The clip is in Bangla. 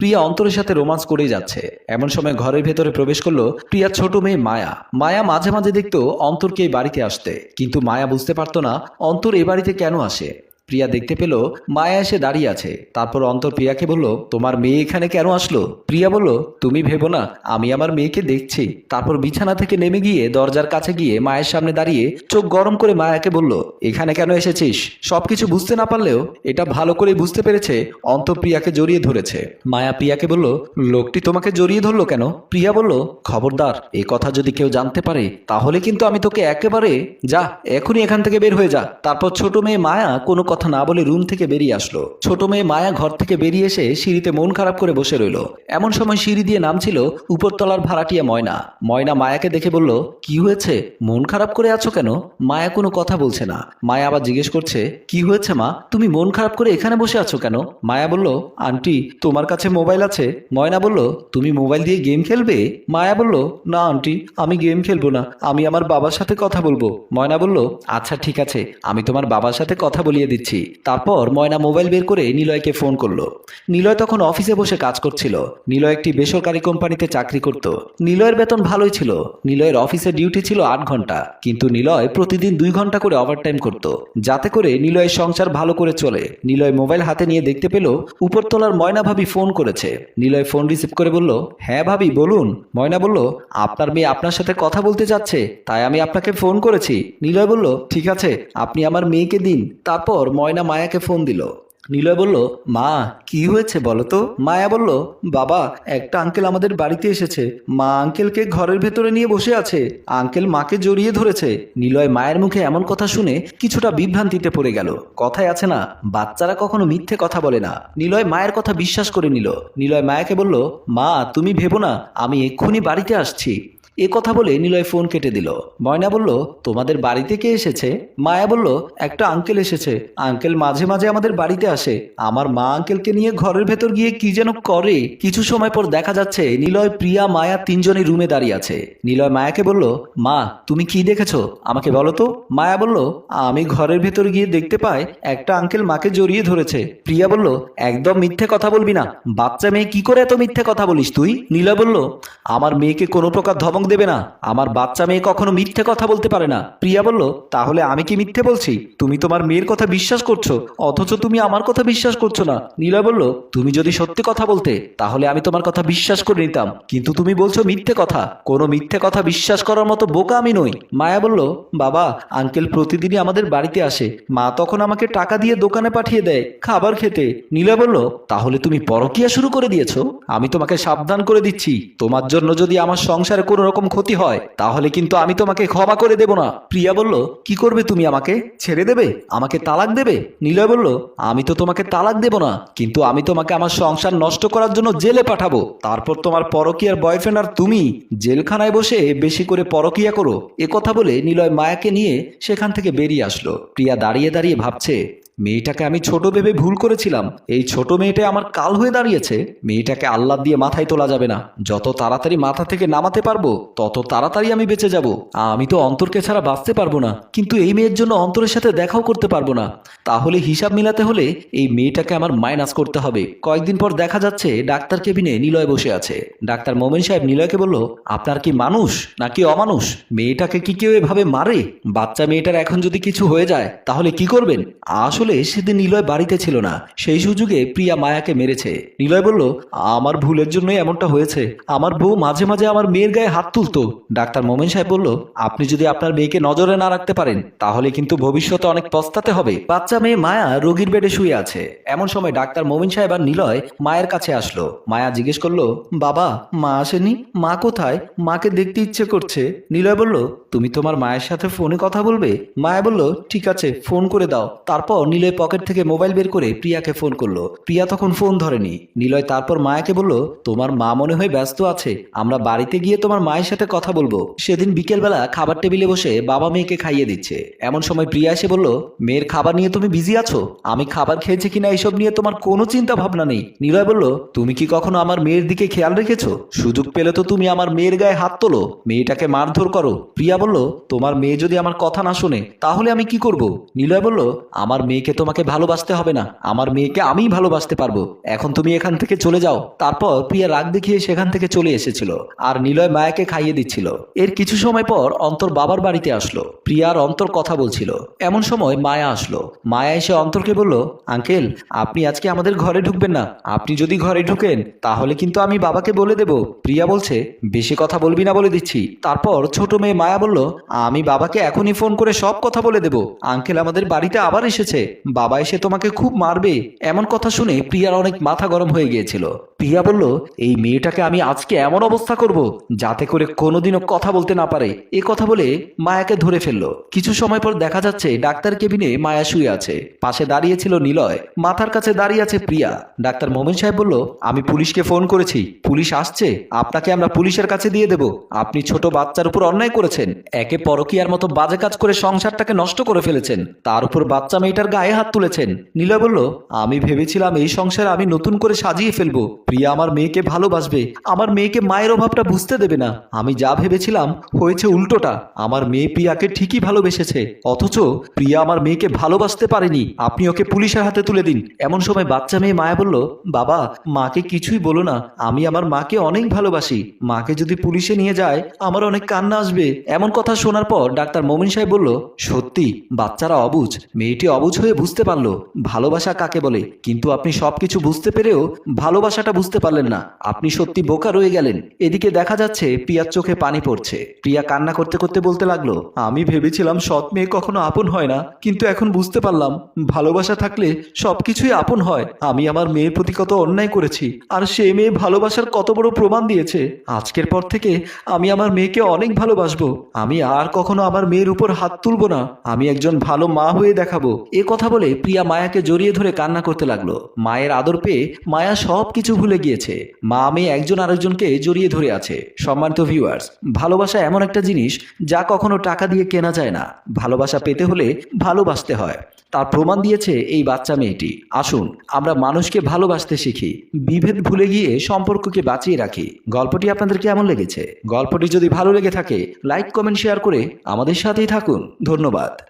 প্রিয়া অন্তরের সাথে রোমান্স করেই যাচ্ছে। এমন সময় ঘরের ভেতরে প্রবেশ করল প্রিয়া ছোট মেয়ে মায়া। মায়া মাঝে মাঝে দেখতো অন্তরকে এই বাড়িতে আসতে। কিন্তু মায়া বুঝতে পারতো না অন্তর এ বাড়িতে কেন আসে। প্রিয়া দেখতে পেল মায়া এসে দাঁড়িয়ে আছে। তারপর অন্তর প্রিয়াকে বলল, তোমার মেয়ে এখানে কেন আসলো? প্রিয়া বলল, তুমি ভেবো না, আমি আমার মেয়েকে দেখছি। তারপর বিছানা থেকে নেমে গিয়ে দরজার কাছে গিয়ে মায়ের সামনে দাঁড়িয়ে চোখ গরম করে মায়াকে বলল, এখানে কেন এসেছিস? সবকিছু বুঝতে না পারলেও এটা ভালো করে বুঝতে পেরেছে, অন্তর প্রিয়াকে জড়িয়ে ধরেছে। মায়া প্রিয়াকে বলল, লোকটি তোমাকে জড়িয়ে ধরলো কেন? প্রিয়া বলল, খবরদার এই কথা যদি কেউ জানতে পারে, তাহলে কিন্তু আমি তোকে একেবারে, যা, এখনই এখান থেকে বের হয়ে যা। তারপর ছোট মেয়ে মায়া কোনো কথা না বলে রুম থেকে বেরিয়ে আসলো। ছোট মেয়ে মায়া ঘর থেকে বেরিয়ে এসে সিঁড়িতে মন খারাপ করে বসে রইল। এমন সময় সিঁড়ি দিয়ে নামছিল উপরতলার ভাড়াটিয়া ময়না। ময়না মায়াকে দেখে বলল, কি হয়েছে? মন খারাপ করে আছো কেন? মায়া কোনো কথা বলছে না। মায়া আবার জিজ্ঞেস করছে, কি হয়েছে মা? তুমি মন খারাপ করে এখানে বসে আছো কেন? মায়া বলল, আন্টি, তোমার কাছে মোবাইল আছে। ময়না বলল, তুমি মোবাইল দিয়ে গেম খেলবে? মায়া বলল, না আন্টি, আমি গেম খেলব না, আমি আমার বাবার সাথে কথা বলব। ময়না বলল আচ্ছা ঠিক আছে, আমি তোমার বাবার সাথে কথা বলিয়ে দিচ্ছি। তারপর ময়না মোবাইল বের করে নিলয়কে ফোন করল। নিলয় তখন অফিসে বসে কাজ করছিল। নিলয় একটি বেসরকারি কোম্পানিতে চাকরি করত। নিলয়ের বেতন ভালোই ছিল। নিলয়ের অফিসের ডিউটি ছিল আট ঘণ্টা। কিন্তু নিলয় প্রতিদিন দুই ঘণ্টা করে ওভারটাইম করত। যাতে করে নিলয়ের সংসার ভালো করে চলে। নিলয় মোবাইল হাতে নিয়ে দেখতে পেল উপরতলার ময়না ভাবি ফোন করেছে। নিলয় ফোন রিসিভ করে বলল হ্যাঁ ভাবি, বলুন। ময়না বলল, আপনার মেয়ে আপনার সাথে কথা বলতে চাচ্ছে তাই আমি আপনাকে ফোন করেছি। নিলয় বলল, ঠিক আছে, আপনি আমার মেয়েকে দিন। তারপর ময়না মায়াকে ফোন দিল। নিলয় বলল, মা, কি হয়েছে বলো তো? মায়া বলল, বাবা, একটা আঙ্কেল আমাদের বাড়িতে এসেছে। মা আঙ্কেলকে ঘরের ভেতরে নিয়ে বসে আছে। আঙ্কেল মাকে জড়িয়ে ধরেছে। নিলয় মায়ের মুখে এমন কথা শুনে কিছুটা বিভ্রান্তিতে পড়ে গেল। কথায় আছে না, বাচ্চারা কখনো মিথ্যে কথা বলে না। নিলয় মায়ের কথা বিশ্বাস করে নিল। নিলয় মায়াকে বলল, মা, তুমি ভেবো না, আমি এক্ষুনি বাড়িতে আসছি। এ কথা বলে নিলয় ফোন কেটে দিল। ময়না বলল, তোমাদের বাড়িতে কে এসেছে? মায়া বলল, একটা আঙ্কেল এসেছে। আঙ্কেল মাঝে মাঝে আমাদের বাড়িতে আসে। আমার মা আঙ্কেলকে নিয়ে ঘরের ভেতর গিয়ে কি যেন করে। কিছু সময় পর দেখা যাচ্ছে, নিলয়, প্রিয়া, মায়া তিনজনই রুমে দাঁড়িয়ে আছে। নিলয় মায়াকে বলল, মা, তুমি কি দেখেছ? আমাকে বলো তো। মায়া বলল, আমি ঘরের ভেতর গিয়ে দেখতে পাই, একটা আঙ্কেল মাকে জড়িয়ে ধরেছে। প্রিয়া বলল, একদম মিথ্যে কথা বলবি না। বাচ্চা মেয়ে কি করে এত মিথ্যে কথা বলিস তুই? নীলা বলল আমার মেয়েকে কোনো প্রকার ধমক দেবে না। আমার বাচ্চা মেয়ে কখনো মিথ্যে কথা বলতে পারে না। প্রিয়া বলল, তাহলে আমি কি মিথ্যে বলছি? তুমি তোমার মেয়ের কথা বিশ্বাস করছ, অথচ তুমি আমার কথা বিশ্বাস করছ না। নীলা বলল, তুমি যদি সত্যি কথা বলতে, তাহলে আমি তোমার কথা বিশ্বাস করে নিতাম। কিন্তু তুমি বলছো মিথ্যে কথা। কোনো মিথ্যে কথা বিশ্বাস করার মতো বোকা আমি নই। মায়া বলল, বাবা, আঙ্কেল প্রতিদিনই আমাদের বাড়িতে আসে। মা তখন আমাকে টাকা দিয়ে দোকানে পাঠিয়ে দেয় খাবার খেতে। নীলা বলল, তাহলে তুমি পরকিয়া শুরু করে দিয়েছ। আমি তোমাকে সাবধান করে দিচ্ছি। তোমার জন্য যদি আমার সংসারে কোনো রকম ক্ষতি হয়, তাহলে কিন্তু আমি তোমাকে ক্ষমা করে দেব না। প্রিয়া বলল, কি করবে তুমি আমাকে? ছেড়ে দেবে? আমাকে তালাক দেবে? নীলয় বলল, আমি তো তোমাকে তালাক দেব না, কিন্তু আমি তোমাকে আমার সংসার নষ্ট করার জন্য জেলে পাঠাবো। তারপর তোমার পরকিয়ার বয়ফ্রেন্ড আর তুমি জেলখানায় বসে বেশি করে পরকিয়া করো। এ কথা বলে নিলয় মায়াকে নিয়ে সেখান থেকে বেরিয়ে আসলো। প্রিয়া দাঁড়িয়ে দাঁড়িয়ে ভাবছে মেয়েটাকে আমি ছোট ভেবে ভুল করেছিলাম। এই ছোট মেয়েটা আমার কাল হয়ে দাঁড়িয়েছে। মেয়েটাকে আল্লাহ দিয়ে মাথায় তোলা যাবে না। যত তাড়াতাড়ি মাথা থেকে নামাতে পারব, তত তাড়াতাড়ি আমি বেঁচে যাব। আমি তো অন্তরকে ছাড়া বাঁচতে পারব না, কিন্তু এই মেয়ের জন্য অন্তরের সাথে দেখাও করতে পারব না। তাহলে হিসাব মিলাতে হলে এই মেয়েটাকে আমার মাইনাস করতে হবে। কয়েকদিন পর দেখা যাচ্ছে ডাক্তার কেবিনে নিলয় বসে আছে। ডাক্তার মোমেন সাহেব নিলয়কে বলল, আপনার কি মানুষ নাকি অমানুষ? মেয়েটাকে কি কেউ এভাবে মারে? বাচ্চা মেয়েটার এখন যদি কিছু হয়ে যায়, তাহলে কি করবেন? আসলে সেদিন নিলয় বাড়িতে ছিল না। সেই সুযোগে প্রিয়া মায়াকে মেরেছে। নিলয় বলল, আমার ভুলের জন্যই এমনটা হয়েছে। আমার বউ মাঝে মাঝে আমার মেয়ের গায়ে হাত তুলতো। ডাক্তার মোমেন সাহেব বলল, আপনি যদি আপনার মেয়েকে নজরে না রাখতে পারেন, তাহলে কিন্তু ভবিষ্যতে অনেক পস্তাতে হবে। বাচ্চা মেয়ে মায়া রোগীর বেডে শুয়ে আছে। এমন সময় ডাক্তার মোমিন সাহেব আর নিলয় মায়ের কাছে আসলো। মায়া জিজ্ঞেস করল, বাবা, মা আসেনি? মা কোথায়? মাকে দেখতে ইচ্ছে করছে। নিলয় বলল, তুমি তোমার মায়ের সাথে ফোনে কথা বলবে? মায়া বলল, ঠিক আছে, ফোন করে দাও। তারপর নিলয় পকেট থেকে মোবাইল বের করে প্রিয়াকে ফোন করল। প্রিয়া তখন ফোন ধরেনি। নিলয় তারপর মায়াকে বলল, তোমার মা মনে হয় ব্যস্ত আছে। আমরা বাড়িতে গিয়ে তোমার মায়ের সাথে কথা বলব। সেদিন বিকেলবেলা খাবার টেবিলে বসে বাবা মেয়েকে খাইয়ে দিচ্ছে। এমন সময় প্রিয়া এসে বলল, মেয়ের খাবার নিয়ে তুমি বিজি আছো? আমি খাবার খেয়েছি কিনা এসব নিয়ে তোমার কোনো চিন্তা ভাবনা নেই। নিলয় বলল, তুমি কি কখনো আমার মেয়ের দিকে খেয়াল রেখেছো? সুযোগ পেলে তো তুমি আমার মেয়ের গায়ে হাত তোলো। মেয়েটাকে মারধর করো। প্রিয়া বলল, তোমার মেয়ে যদি আমার কথা না শোনে, তাহলে আমি কি করব? নিলয় বলল, আমার মেয়েকে মেয়েকে তোমাকে ভালোবাসতে হবে না। আমার মেয়েকে আমিই ভালোবাসতে পারব। এখন তুমি এখান থেকে চলে যাও। তারপর প্রিয়া রাগ দেখিয়ে সেখান থেকে চলে এসেছিল আর নিলয় মায়াকে খাইয়ে দিচ্ছিল। এর কিছু সময় পর অন্তর বাবার বাড়িতে আসলো। প্রিয়ার অন্তর কথা বলছিল। এমন সময় মায়া আসলো। মায়া এসে অন্তরকে বলল, আঙ্কেল, আপনি আজকে আমাদের ঘরে ঢুকবেন না। আপনি যদি ঘরে ঢুকেন, তাহলে কিন্তু আমি বাবাকে বলে দেব। প্রিয়া বলছে, বেশি কথা বলবি না বলে দিচ্ছি। তারপর ছোট মেয়ে মায়া বলল, আমি বাবাকে এখনই ফোন করে সব কথা বলে দেব। আঙ্কেল আমাদের বাড়িতে আবার এসেছে। বাবা এসে তোমাকে খুব মারবে। এমন কথা শুনে প্রিয়ার অনেক মাথা গরম হয়ে গিয়েছিল। প্রিয়া বলল, এই মেয়েটাকে আমি আজকে এমন অবস্থা করব যাতে করে কোনোদিনও কথা বলতে না পারে। এ কথা বলে মায়াকে ধরে ফেলল। কিছু সময় পর দেখা যাচ্ছে ডাক্তার কেবিনে মায়া শুয়ে আছে। পাশে দাঁড়িয়েছিল নিলয়। মাথার কাছে দাঁড়িয়ে আছে প্রিয়া। ডাক্তার মোমেন সাহেব বলল, আমি পুলিশকে ফোন করেছি। পুলিশ আসছে। আপনাকে আমরা পুলিশের কাছে দিয়ে দেব। আপনি ছোট বাচ্চার উপর অন্যায় করেছেন। একে পরকিয়ার মতো বাজে কাজ করে সংসারটাকে নষ্ট করে ফেলেছেন। তার উপর বাচ্চা মেয়েটার গায়ে হাত তুলেছেন। নিলয় বলল, আমি ভেবেছিলাম এই সংসার আমি নতুন করে সাজিয়ে ফেলব। প্রিয়া আমার মেয়েকে ভালোবাসবে, আমার মেয়েকে মায়ের অভাবটা বুঝতে দেবে না। আমি যা ভেবেছিলাম হয়েছে উল্টোটা। আমার মেয়ে প্রিয়াকে ঠিকই ভালোবেসেছে। অথচ প্রিয়া আমার মেয়েকে ভালোবাসতে পারেনি। আপনি ওকে পুলিশের হাতে তুলে দিন। এমন সময় বাচ্চা মেয়ে মায়া বলল, বাবা, মাকে কিছুই বলো না। আমি আমার মাকে অনেক ভালোবাসি। মাকে যদি পুলিশে নিয়ে যায়, আমার অনেক কান্না আসবে। এমন কথা শোনার পর ডাক্তার মোমিন সাহেব বলল, সত্যি, বাচ্চারা অবুঝ। মেয়েটি অবুঝ হয়ে বুঝতে পারল। ভালোবাসা কাকে বলে? কিন্তু আপনি সবকিছু বুঝতে পেরেও ভালোবাসাটা বুঝতে পারলেন না। আপনি সত্যি বোকা রয়ে গেলেন। এদিকে দেখা যাচ্ছে প্রিয়ার চোখে পানি পড়ছে। প্রিয়া কান্না করতে করতে বলতে লাগল, আমি ভেবেছিলাম সৎ মেয়ে কখনো আপন হয় না, কিন্তু এখন বুঝতে পারলাম, ভালোবাসা থাকলে সবকিছুই আপন হয়। আমি আমার মেয়ের প্রতি কত অন্যায় করেছি, আর সে মেয়ে ভালোবাসার কত বড় প্রমাণ দিয়েছে। আজকের পর থেকে আমি আমার মেয়েকে অনেক ভালোবাসবো। আমি আর কখনো আমার মেয়ের উপর হাত তুলবো না। আমি একজন ভালো মা হয়ে দেখাবো। এ কথা বলে প্রিয়া মায়াকে জড়িয়ে ধরে কান্না করতে লাগল। মায়ের আদর পেয়ে মায়া সব কিছু ভুলে গিয়েছে। মা মেয়ে একজন আরেকজনকে জড়িয়ে ধরে আছে। সম্মানিত ভিউয়ার্স ভালোবাসা এমন একটা জিনিস যা কখনো টাকা দিয়ে কেনা যায় না। ভালোবাসা পেতে হলে ভালোবাসতে হয়। তার প্রমাণ দিয়েছে এই বাচ্চা মেয়েটি। আসুন, আমরা মানুষকে ভালোবাসতে শিখি। বিভেদ ভুলে গিয়ে সম্পর্ককে বাঁচিয়ে রাখি। গল্পটি আপনাদের কেমন লেগেছে? গল্পটি যদি ভালো লেগে থাকে লাইক কমেন্ট শেয়ার করে আমাদের সাথেই থাকুন। ধন্যবাদ।